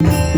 हे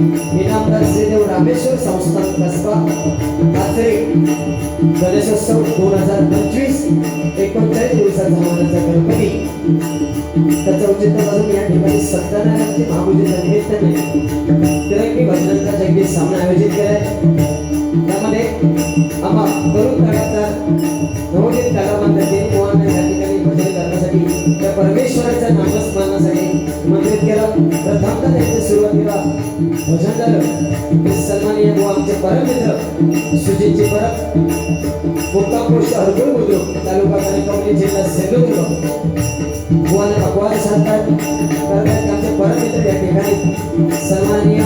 इनामदार श्रीदेव रामेश्वर संस्थान कसबा काचरे गणेशोत्सव दोन हजार पंचवीस एकोणचाळीस दिवसाचा मानाचा गणपती. त्याचं औचित्य साधून या ठिकाणी सत्यनारायणची महापूजेच्या निमित्ताने तिरंगी भजनांचा जगदीश सामना आयोजित केलाय. त्यामध्ये आम्हा तरुण कलाकार नवोदित कलावंत देव मोहन या ठिकाणी भजन करण्यासाठी त्या परमेश्वराच्या नामस्मरणासाठी आयोजित केला. तर प्रथमतः त्यांच्या सुरुवातीला. भजन झालं. ते सन्माननीय व आमचे परममित्र सुजितजी परब. मुक्काम पोस्ट हरकुळ बुद्रुक तालुका कणकवली जिल्हा सिंधुदुर्ग बुवाने भगवान सांगतात. करतात आमचे परममित्र या ठिकाणी. सन्माननीय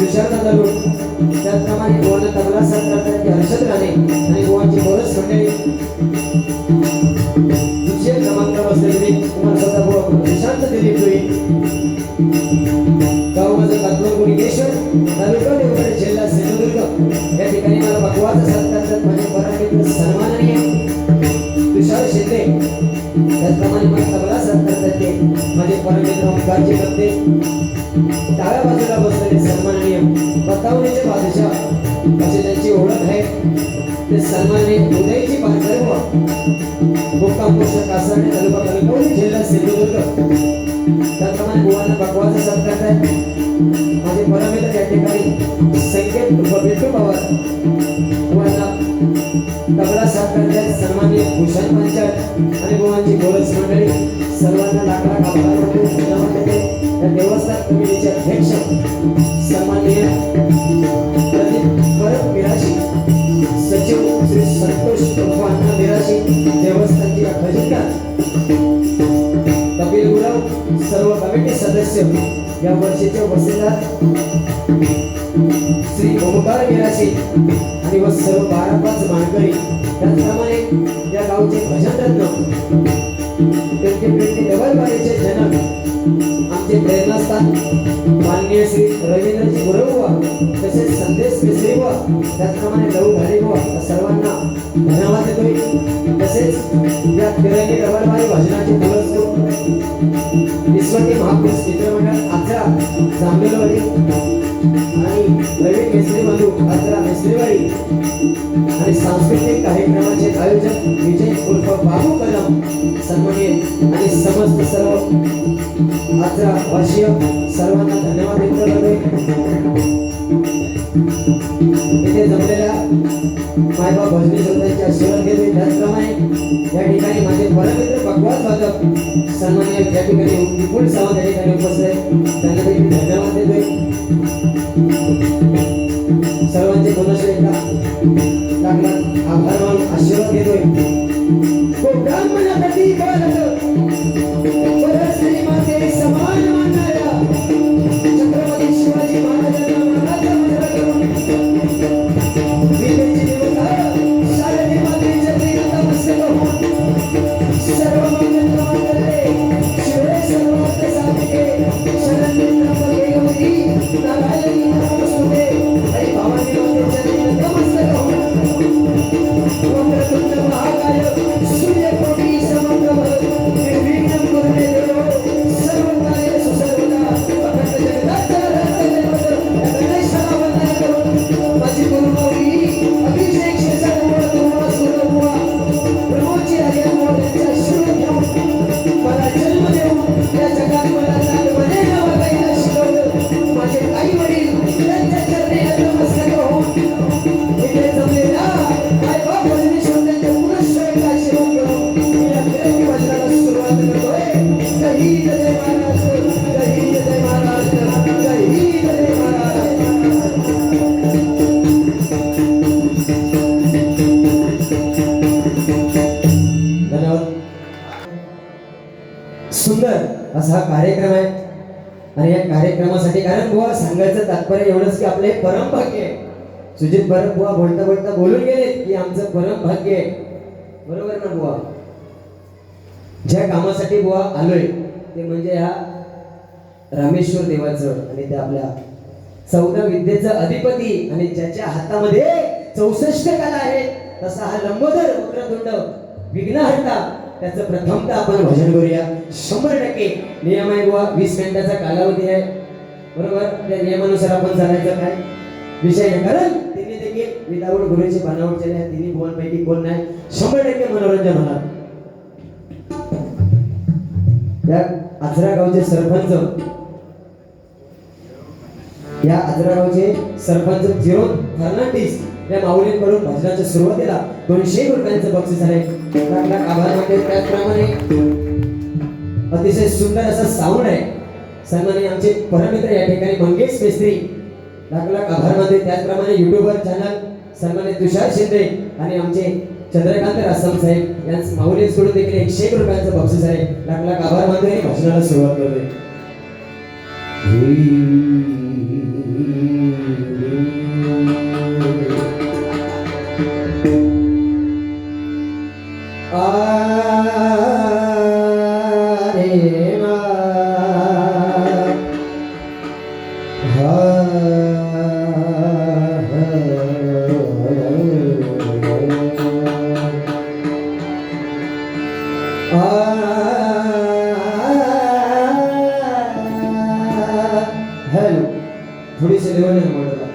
तुषार तालुक त्याचप्रमाणे बुवाने तबला साथ हर्षद राणे आणि बुवांची बोरस मंडळी. सन्माननीय तुषार शिंदे. त्याचप्रमाणे मला तबला साथ करतात करते माझे परमित्र ओंकारचे करते डाव्या बाजूला बसलेले सन्माननीय बतावणीचे बादशाह अशी त्यांची ओळख आहे. ते सन्माननीय उदयची बांधर्व मुक्काम पोषक कासारणे तालुका कणकवली जिल्हा सिंधुदुर्ग. त्याप्रमाणे बुवांना पकवाचा सत्कार आहे. माझे परमित्र या ठिकाणी संकेत उर्फ पवार. तबला साथ करतात भूषण पंचायत आणि गोवांची गोरज मंडळी. सर्वांना लाख लाख आभार देते या देवस्थान कमिटीचे अध्यक्ष सन्माननीय प्रदीप परब मिराशी सचिव श्री संतोष अण्णा मिराशी देवस्थानचे खजिनदार कपिल गुरव सर्व कमिटी सदस्य या वर्षीचे वसीलदार ओमकार आणि व सर्व बारा पाच मानकरी त्याचप्रमाणे या गावचे भजन रत्न त्यांचे प्रेमी डबलबारीचे जनक आमचे प्रेरणास्थान माननीय श्री रवींद्रजी गुरवबुवा तसेच संदेश मिश्रीबुवा त्याचप्रमाणे लहू धाडेबुवा सर्वांना धन्यवाद देतोय. तसेच या तिरंगी डबलबारी भजनाचे पुरस्कृत विश्वटी महापुरुष मित्रमंडळ आचरा जांभेलवाडी आणि नवीन केसरी बंधू आचरा मिस्त्रीवाडी आणि सांस्कृतिक कार्यक्रमाचे आयोजक विजय उर्फ बाबू कदम सन्मानिय आणि समस्त सर्व आचरा वर्षीय सर्वांना धन्यवाद व्यक्त करतोय. इथे जमलेल्या मायबा भजनी श्रोत्यांचे सेवन घेतोय त्याचप्रमाणे या ठिकाणी माझे परमित्र भगवान साधक सन्मान्य या ठिकाणी विपुल सावंत या ठिकाणी उपस्थित आहेत. त्यांना देखील धन्यवाद देतोय. सर्वांचे पुनश्च एकदा लाख आभार मानून आशीर्वाद घेतोय. आपले परम भाग्य आहे. सुजित भरत बुवा बोलता बोलता बोलून गेले की आमचं परम भाग्य आहे. बरोबर ना बुवा? ज्या कामासाठी बुवा आलोय ते म्हणजे ह्या रामेश्वर देवाचं आणि ते आपल्या चौदा विद्येचा अधिपती आणि ज्याच्या हातामध्ये चौसष्ट कला आहेत तसा हा लंबोदर वक्रतुंड विघ्नहर्ता त्याचं प्रथमतः आपण भजन करूया. शंभर टक्के. नियम आहे बुवा वीस मिनिटाचा कालावधी आहे. बरोबर? त्या नियमानुसार आपण चालायचं काय? विषय नाही कारण तिने देखील विदाऊट गुरुची बनावट केली आहे. तिन्ही कोण नाही? शंभर टक्के मनोरंजन होणार. या आजरा गावचे सरपंच या आजरा गावचे सरपंच जिरो फर्नांडिस या माऊलींकडून भजनाच्या सुरुवातीला दोनशे रुपयांचं बक्षीस आहे आभार मानते त्याचप्रमाणे अतिशय सुंदर असा साऊंड आहे. सन्माननीय आमचे परमित्र या ठिकाणी मंगेश मिस्त्री लाख लाख आभार मानते त्याचप्रमाणे युट्यूबर चॅनल सन्मानित तुषार शिंदे आणि आमचे चंद्रकांत रासम साहेब याच माऊली सोडून देखील एकशे एक रुपयांचं बक्षीस आहे. लाख लाख आभार मानते आणि भाषणाला सुरुवात करते. थोडीशी लेवल आहे म्हणून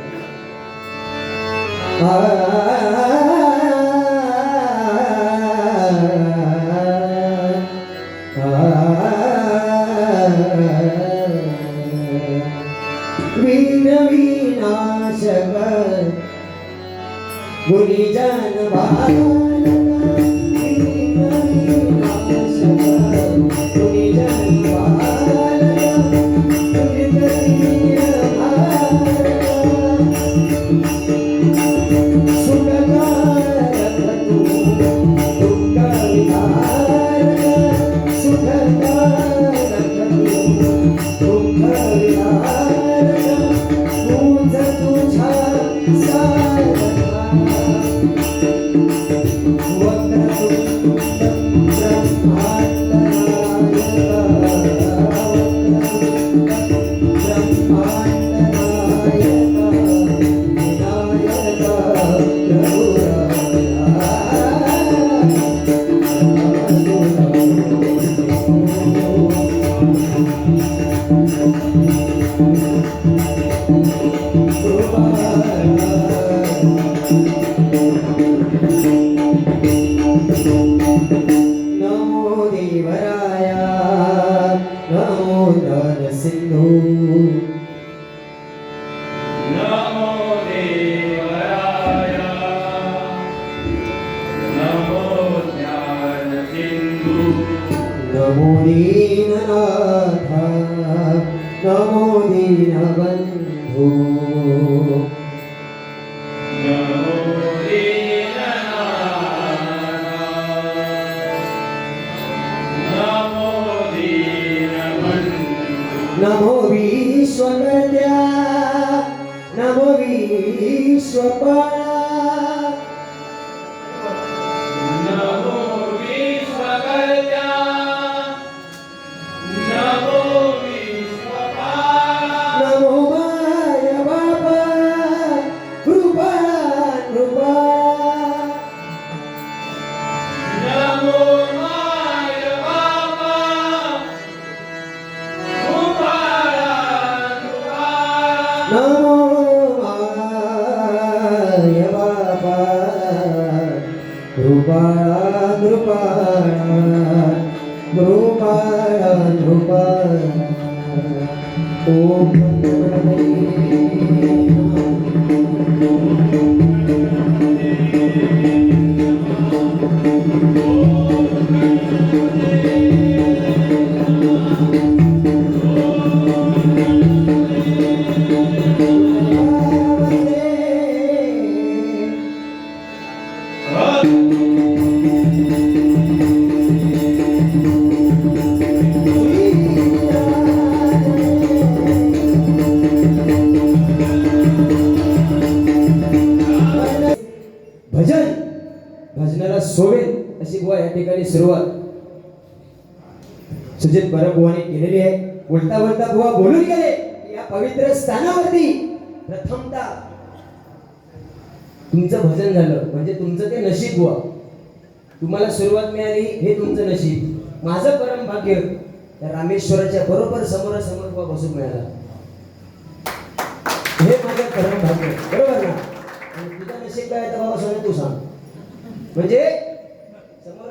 नमो नमो विश्वपाला Oh, सुजित परब केलेली आहे. उलटा बोलता बुवा बोलून गेले. या पवित्र स्थानावरती प्रथमता तुमचं भजन झालं. म्हणजे तुमचं ते नशीब बुवा. तुम्हाला सुरुवात मिळाली हे तुमचं नशीब. माझं परम भाग्य त्या रामेश्वराच्या बरोबर समोरासमोर बुवा बसून मिळाला. हे माझं परम भाग्य. बरोबर ना? तुझं नशीब काय आहे तर बाबा सोने तू सांग. म्हणजे समोर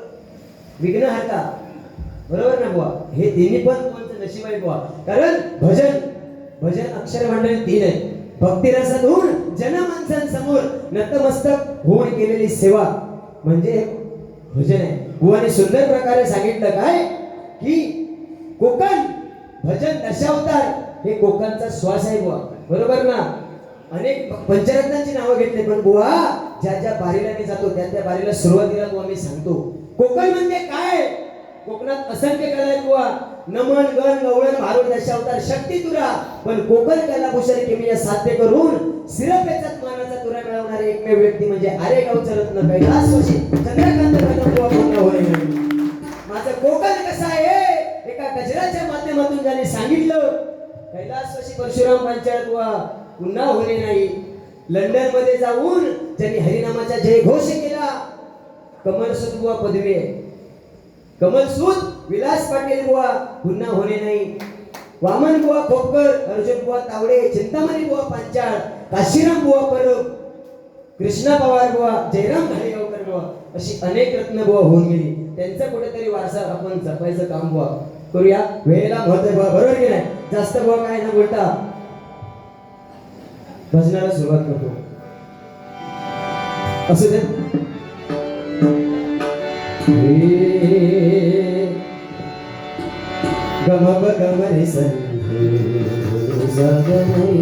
विघ्न हाता बरोबर ना बुवा? हे तिन्ही पण तुमचं नशीब आहे बुवा. कारण भजन भजन अक्षर मंडळी तीन आहे. भक्तिरसातून जनमानसांसमोर नतमस्तक होऊन केलेली सेवा म्हणजे भजन आहे. बुवाने सुंदर प्रकारे सांगितलं काय? की कोकण भजन दशावतार हे कोकणचा श्वास आहे बुवा. बरोबर ना? अनेक पंचरत्नांची नावं घेतली पण बुवा ज्या ज्या बारीला मी जातो त्या त्या बारीला सुरुवातीला बुवा मी सांगतो. कोकण म्हणजे काय? कोकणात असंख्य कला किंवा नमन गण गवळण भारुड दशावतार शक्ती तुरा. पण कोकण कला भूषण साध्य करून सिरपेचात मानाचा तुरा मिळवणारे एकमेव व्यक्ती म्हणजे आरे गावचं रत्न कैलास जोशी. चंद्रकांत कदम पूर्ण माझं कोकण कसं आहे? एका गजराच्या माध्यमातून ज्याने सांगितलं कैलासवासी परशुराम पंचायत वा पुन्हा होणे नाही. लंडनमध्ये जाऊन त्यांनी हरिनामाचा जय घोष केला कमल बुवा पदवी आहे. कमल विलास पाटील बुवा पुन्हा होणे नाही. वामन बुवा खोपकर अर्जुन बुवा तावडे चिंतामणी बुवा पांचाळ काशीराम बुवा परब कृष्णा पवार बुवा जयराम भालेगावकर बुवा अशी अनेक रत्न बुवा होऊन गेली. त्यांचा कुठेतरी वारसा आपण जपायचं काम बुवा करूया. वेळेला महत्त्व बुवा बरोबर की नाही? जास्त बुवा काय ना बोलता. भजनाला सुरुवात करतो. असू दे. గమప గమని సంధి సగమై